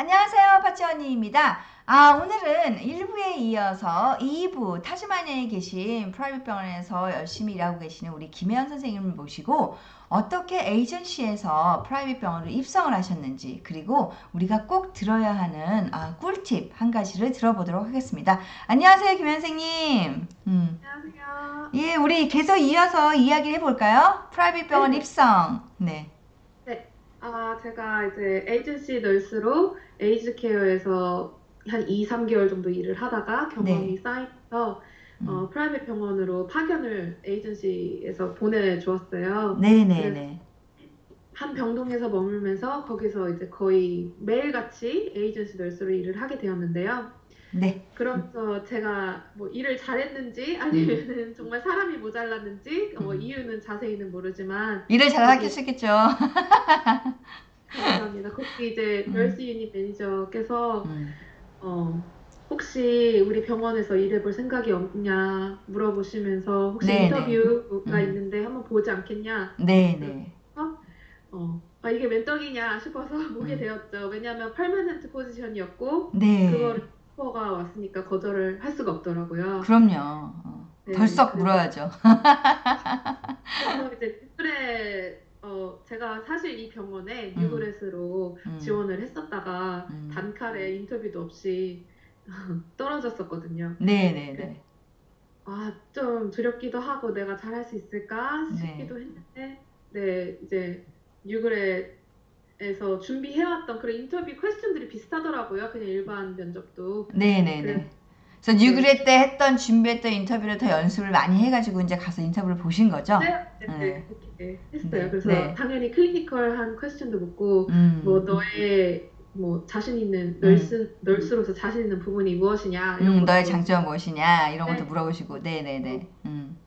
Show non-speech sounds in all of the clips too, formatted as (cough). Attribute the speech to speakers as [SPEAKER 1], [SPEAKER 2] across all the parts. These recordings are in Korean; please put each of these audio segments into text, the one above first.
[SPEAKER 1] 안녕하세요. 파치 언니입니다. 아, 오늘은 1부에 이어서 2부 타즈마니아에 계신 프라이빗 병원에서 열심히 일하고 계시는 우리 김혜연 선생님을 모시고 어떻게 에이전시에서 프라이빗 병원으로 입성을 하셨는지 그리고 우리가 꼭 들어야 하는 아, 꿀팁 한 가지를 들어보도록 하겠습니다. 안녕하세요, 김혜연 선생님. 음.
[SPEAKER 2] 안녕하세요.
[SPEAKER 1] 예, 우리 계속 이어서 이야기를 해볼까요? 프라이빗 병원
[SPEAKER 2] 네.
[SPEAKER 1] 입성. 네.
[SPEAKER 2] 아, 제가 이제 에이전시 널스로 에이즈 케어에서 한 2, 3개월 정도 일을 하다가 경험이 쌓이면서
[SPEAKER 1] 음.
[SPEAKER 2] 어, 프라이빗 병원으로 파견을 에이전시에서 보내주었어요.
[SPEAKER 1] 네네네.
[SPEAKER 2] 한 병동에서 머물면서 거기서 이제 거의 매일같이 에이전시 널스로 일을 하게 되었는데요.
[SPEAKER 1] 네.
[SPEAKER 2] 그러면서 제가 뭐 일을 잘했는지 아니면 정말 사람이 모자랐는지 뭐
[SPEAKER 1] 음.
[SPEAKER 2] 이유는 자세히는 모르지만
[SPEAKER 1] 일을 잘 하셨겠죠.
[SPEAKER 2] 감사합니다. 거기 이제 (laughs)
[SPEAKER 1] 음.
[SPEAKER 2] 널스 유닛 매니저께서
[SPEAKER 1] 음.
[SPEAKER 2] 어, 혹시 우리 병원에서 일해볼 생각이 없냐 물어보시면서 혹시
[SPEAKER 1] 네네.
[SPEAKER 2] 인터뷰가
[SPEAKER 1] 음.
[SPEAKER 2] 있는데 한번 보지 않겠냐
[SPEAKER 1] 네네.
[SPEAKER 2] 어, 아 이게 웬 떡이냐 싶어서 (laughs) 보게
[SPEAKER 1] 음.
[SPEAKER 2] 되었죠. 왜냐하면 퍼머넌트 포지션이었고
[SPEAKER 1] 네.
[SPEAKER 2] 그거를 오퍼가 왔으니까 거절을 할 수가 없더라고요.
[SPEAKER 1] 그럼요. 어.
[SPEAKER 2] 네,
[SPEAKER 1] 덜썩
[SPEAKER 2] 그래서-
[SPEAKER 1] 물어야죠.
[SPEAKER 2] 그래서 이제 뉴그렛 어 제가 사실 이 병원에
[SPEAKER 1] 음.
[SPEAKER 2] 뉴그렛으로
[SPEAKER 1] 음.
[SPEAKER 2] 지원을 했었다가
[SPEAKER 1] 음.
[SPEAKER 2] 단칼에 인터뷰도 없이 (laughs) 떨어졌었거든요.
[SPEAKER 1] 네네네.
[SPEAKER 2] 아, 좀 두렵기도 하고 내가 잘할 수 있을까
[SPEAKER 1] 네.
[SPEAKER 2] 싶기도 했는데, 네, 이제 뉴그렛 에서 준비해왔던 그런 인터뷰 퀘스천들이 비슷하더라고요. 그냥 일반 면접도.
[SPEAKER 1] 네네네.
[SPEAKER 2] 그래.
[SPEAKER 1] 그래서 뉴그레 때 했던 준비했던 인터뷰를 더 연습을 많이 해가지고 이제 가서 인터뷰를 보신 거죠?
[SPEAKER 2] 네, 네,
[SPEAKER 1] 네.
[SPEAKER 2] 네, 했어요.
[SPEAKER 1] 네,
[SPEAKER 2] 그래서
[SPEAKER 1] 네.
[SPEAKER 2] 당연히 클리니컬한 퀘스천도 묻고,
[SPEAKER 1] 음.
[SPEAKER 2] 뭐 너의 뭐 자신 있는 널스 널스로서 자신 있는 부분이 무엇이냐 이런
[SPEAKER 1] 음, 너의 장점은 무엇이냐 이런 것도
[SPEAKER 2] 네.
[SPEAKER 1] 물어보시고 네네네. 음.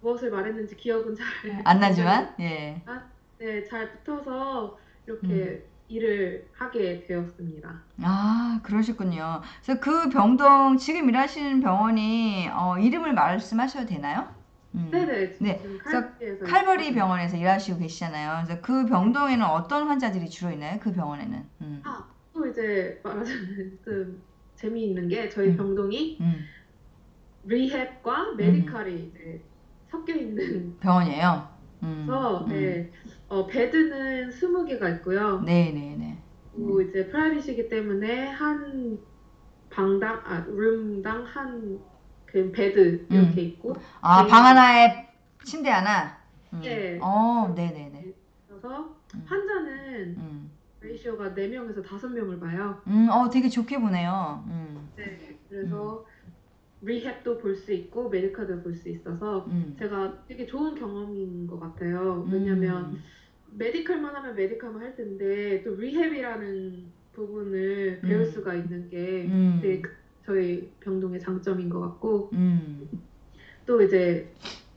[SPEAKER 2] 무엇을 말했는지 기억은 잘
[SPEAKER 1] 안 나지만 예.
[SPEAKER 2] 네, 잘 붙어서 이렇게
[SPEAKER 1] 음.
[SPEAKER 2] 일을 하게 되었습니다.
[SPEAKER 1] 아 그러셨군요. 그래서 그 병동 지금 일하시는 병원이 어, 이름을 말씀하셔도 되나요? 음.
[SPEAKER 2] 네네,
[SPEAKER 1] 네, 그래서
[SPEAKER 2] 칼버리
[SPEAKER 1] 병원에서 일하시고 계시잖아요. 그래서 그 병동에는 어떤 환자들이 주로 있나요? 그 병원에는. 음.
[SPEAKER 2] 아, 또 이제 말하자면 (laughs) 좀 재미있는 게 저희
[SPEAKER 1] 음.
[SPEAKER 2] 병동이
[SPEAKER 1] 음.
[SPEAKER 2] 리헵과 메디칼이 이제 섞여 있는
[SPEAKER 1] 병원이에요. 음.
[SPEAKER 2] 그래서
[SPEAKER 1] 음.
[SPEAKER 2] 네, 어, 베드는 20개가 있고요.
[SPEAKER 1] 네네네.
[SPEAKER 2] 그리고 이제 프라이빗이기 때문에 한 방당, 아, 룸당 한 그 베드 이렇게 있고
[SPEAKER 1] 아,
[SPEAKER 2] 네.
[SPEAKER 1] 방 하나에 침대 하나. 음.
[SPEAKER 2] 네.
[SPEAKER 1] 어, 네네네.
[SPEAKER 2] 그래서
[SPEAKER 1] 음.
[SPEAKER 2] 환자는
[SPEAKER 1] 음.
[SPEAKER 2] 레이시오가 4명에서 5명을 봐요.
[SPEAKER 1] 음, 어, 되게 좋게 보네요. 음.
[SPEAKER 2] 네. 그래서 리헵도 볼 수 있고 메디카도 볼 수 있어서
[SPEAKER 1] 음.
[SPEAKER 2] 제가 되게 좋은 경험인 것 같아요. 왜냐면
[SPEAKER 1] 음.
[SPEAKER 2] 메디컬만 하면 메디컬만 할 텐데 또 리헵이라는 부분을 배울
[SPEAKER 1] 음.
[SPEAKER 2] 수가 있는 게
[SPEAKER 1] 음.
[SPEAKER 2] 되게 그- 저희 병동의 장점인 것 같고
[SPEAKER 1] 음.
[SPEAKER 2] 또 이제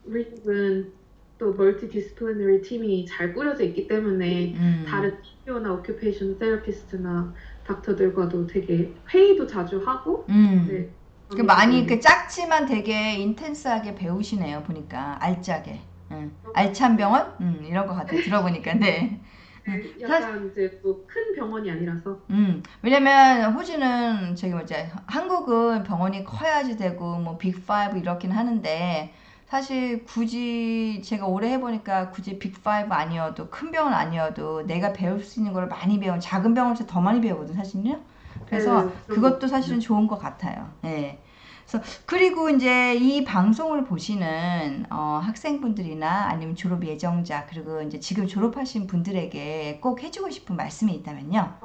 [SPEAKER 2] 리헵은 또 멀티 디스플리너리 팀이 잘 꾸려져 있기 때문에
[SPEAKER 1] 음.
[SPEAKER 2] 다른 TPO나 오큐페이션 세라피스트나 닥터들과도 되게 회의도 자주 하고
[SPEAKER 1] 음.
[SPEAKER 2] 네.
[SPEAKER 1] 그 많이 그 작지만 되게 인텐스하게 배우시네요. 보니까 알짜게. 응. 알찬 병원? 음, 이런 것 같아요. 들어보니까. 네.
[SPEAKER 2] 네, 약간 이제 또 큰 병원이 아니라서
[SPEAKER 1] 음, 왜냐면 호주는 저기 뭐지 한국은 병원이 커야지 되고 뭐 빅5 이렇긴 하는데 사실 굳이 제가 오래 해보니까 굳이 빅5 아니어도 큰 병원 아니어도 내가 배울 수 있는 걸 많이 배운 작은 병원에서 더 많이 배우거든 사실은요. 그래서
[SPEAKER 2] 네,
[SPEAKER 1] 그것도
[SPEAKER 2] 것
[SPEAKER 1] 사실은 좋은 것 같아요. 예. 그래서 그리고 이제 이 방송을 보시는 어, 학생분들이나 아니면 졸업 예정자 그리고 이제 지금 졸업하신 분들에게 꼭 해주고 싶은 말씀이 있다면요.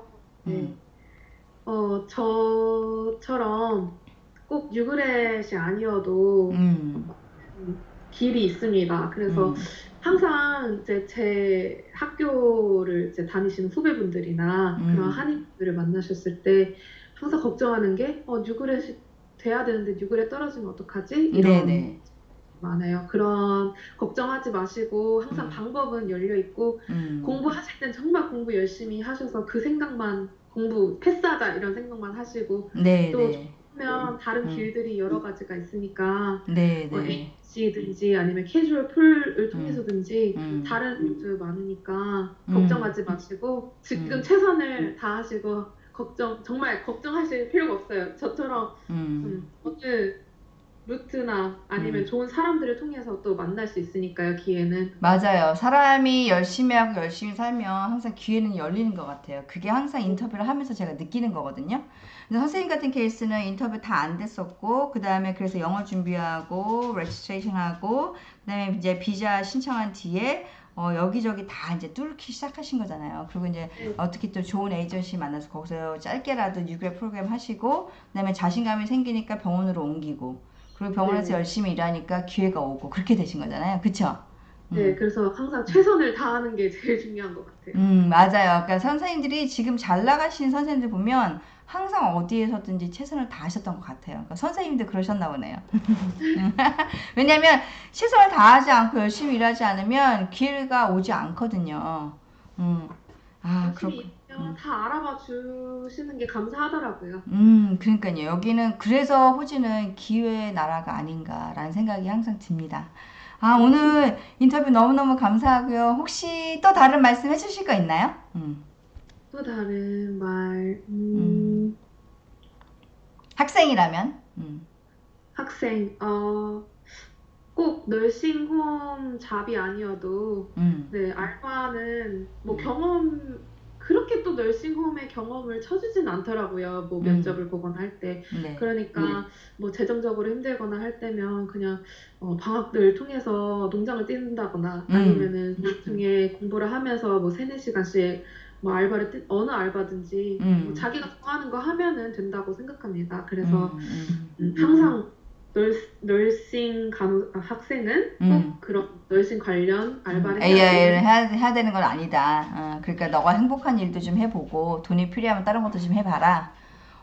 [SPEAKER 2] 네.
[SPEAKER 1] 음.
[SPEAKER 2] 어 저처럼 꼭 유그렛이 아니어도
[SPEAKER 1] 음.
[SPEAKER 2] 길이 있습니다. 그래서
[SPEAKER 1] 음.
[SPEAKER 2] 항상 이제 제 학교를 이제 다니시는 후배분들이나
[SPEAKER 1] 음.
[SPEAKER 2] 그런 한인분들을 만나셨을 때 항상 걱정하는 게 어, 뉴그렛이 돼야 되는데 뉴그렛 떨어지면 어떡하지? 이런
[SPEAKER 1] 네네.
[SPEAKER 2] 많아요. 그런 걱정하지 마시고 항상
[SPEAKER 1] 음.
[SPEAKER 2] 방법은 열려 있고
[SPEAKER 1] 음.
[SPEAKER 2] 공부하실 땐 정말 공부 열심히 하셔서 그 생각만 공부 패스하자 이런 생각만 하시고
[SPEAKER 1] 네네.
[SPEAKER 2] 하면 다른
[SPEAKER 1] 음.
[SPEAKER 2] 길들이 여러 가지가 있으니까 뭐
[SPEAKER 1] 네네.
[SPEAKER 2] H든지 아니면 캐주얼 풀을 통해서든지
[SPEAKER 1] 음.
[SPEAKER 2] 다른 루트 많으니까
[SPEAKER 1] 음.
[SPEAKER 2] 걱정하지 마시고 지금
[SPEAKER 1] 음.
[SPEAKER 2] 최선을 다하시고 걱정 정말 걱정하실 필요가 없어요. 저처럼
[SPEAKER 1] 음.
[SPEAKER 2] 음, 어느 루트나 아니면
[SPEAKER 1] 음.
[SPEAKER 2] 좋은 사람들을 통해서 또 만날 수 있으니까요. 기회는.
[SPEAKER 1] 맞아요. 사람이 열심히 하고 열심히 살면 항상 기회는 열리는 것 같아요. 그게 항상 인터뷰를 하면서 제가 느끼는 거거든요. 근데 선생님 같은 케이스는 인터뷰 다 안 됐었고, 그 다음에 그래서 영어 준비하고, 레지스트레이션 하고, 그 다음에 이제 비자 신청한 뒤에, 어, 여기저기 다 이제 뚫기 시작하신 거잖아요. 그리고 이제
[SPEAKER 2] 네.
[SPEAKER 1] 어떻게 또 좋은 에이전시 만나서 거기서 짧게라도 6개월 프로그램 하시고, 그 다음에 자신감이 생기니까 병원으로 옮기고, 그리고 병원에서
[SPEAKER 2] 네.
[SPEAKER 1] 열심히 일하니까 기회가 오고, 그렇게 되신 거잖아요. 그쵸? 음.
[SPEAKER 2] 네, 그래서 항상 최선을 다하는 게 제일 중요한 것 같아요.
[SPEAKER 1] 음, 맞아요. 그러니까 선생님들이 지금 잘 나가시는 선생님들 보면 항상 어디에서든지 최선을 다하셨던 것 같아요. 그러니까 선생님도 그러셨나 보네요. (laughs) 왜냐하면 최선을 다하지 않고 열심히 일하지 않으면 기회가 오지 않거든요. 음, 아, 그렇군.
[SPEAKER 2] 다 알아봐 주시는 게 감사하더라고요.
[SPEAKER 1] 음, 그러니까요. 여기는 그래서 호주는 기회의 나라가 아닌가라는 생각이 항상 듭니다. 아, 오늘 인터뷰 너무너무 감사하고요. 혹시 또 다른 말씀 해주실 거 있나요? 음.
[SPEAKER 2] 또 다른 말, 음,
[SPEAKER 1] 학생이라면? 음.
[SPEAKER 2] 학생, 어, 꼭 널싱홈 잡이 아니어도,
[SPEAKER 1] 음.
[SPEAKER 2] 네, 알바는 뭐
[SPEAKER 1] 음.
[SPEAKER 2] 경험, 그렇게 또 널싱홈의 경험을 쳐주진 않더라고요. 뭐
[SPEAKER 1] 음.
[SPEAKER 2] 면접을 보거나 할 때.
[SPEAKER 1] 네.
[SPEAKER 2] 그러니까 뭐 재정적으로 힘들거나 할 때면 그냥 어, 방학을 통해서 농장을 뛴다거나
[SPEAKER 1] 음.
[SPEAKER 2] 아니면은 나중에 공부를 하면서 뭐 세네 시간씩 뭐 알바를 뛰, 어느 알바든지
[SPEAKER 1] 음.
[SPEAKER 2] 뭐 자기가 좋아하는 거 하면은 된다고 생각합니다. 그래서
[SPEAKER 1] 음, 음.
[SPEAKER 2] 음, 항상 널, 널싱 간호 아, 학생은 꼭
[SPEAKER 1] 음.
[SPEAKER 2] 그런 널싱 관련 알바를 해야
[SPEAKER 1] AI를. 해야, 해야 되는 건 아니다. 어, 그러니까 너가 행복한 일도 좀 해보고 돈이 필요하면 다른 것도 좀 해봐라.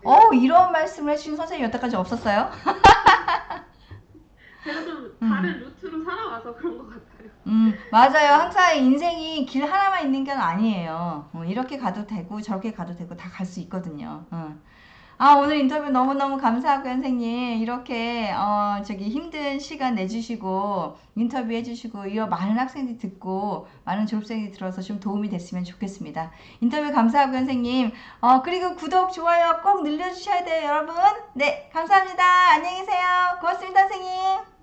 [SPEAKER 2] 네.
[SPEAKER 1] 어, 이런 말씀을 해주신 선생님 여태까지 없었어요? (laughs)
[SPEAKER 2] 제가 좀
[SPEAKER 1] 음.
[SPEAKER 2] 다른 루트로 살아와서 그런 것 같아요.
[SPEAKER 1] 음, 맞아요. 항상 인생이 길 하나만 있는 건 아니에요. 어, 이렇게 가도 되고 저렇게 가도 되고 다 갈 수 있거든요. 어. 아, 오늘 인터뷰 너무너무 감사하고요, 선생님. 이렇게, 어, 저기 힘든 시간 내주시고, 인터뷰 해주시고, 이어 많은 학생들이 듣고, 많은 졸업생들이 들어서 좀 도움이 됐으면 좋겠습니다. 인터뷰 감사하고요, 선생님. 어, 그리고 구독, 좋아요 꼭 눌러주셔야 돼요, 여러분. 네, 감사합니다. 안녕히 계세요. 고맙습니다, 선생님.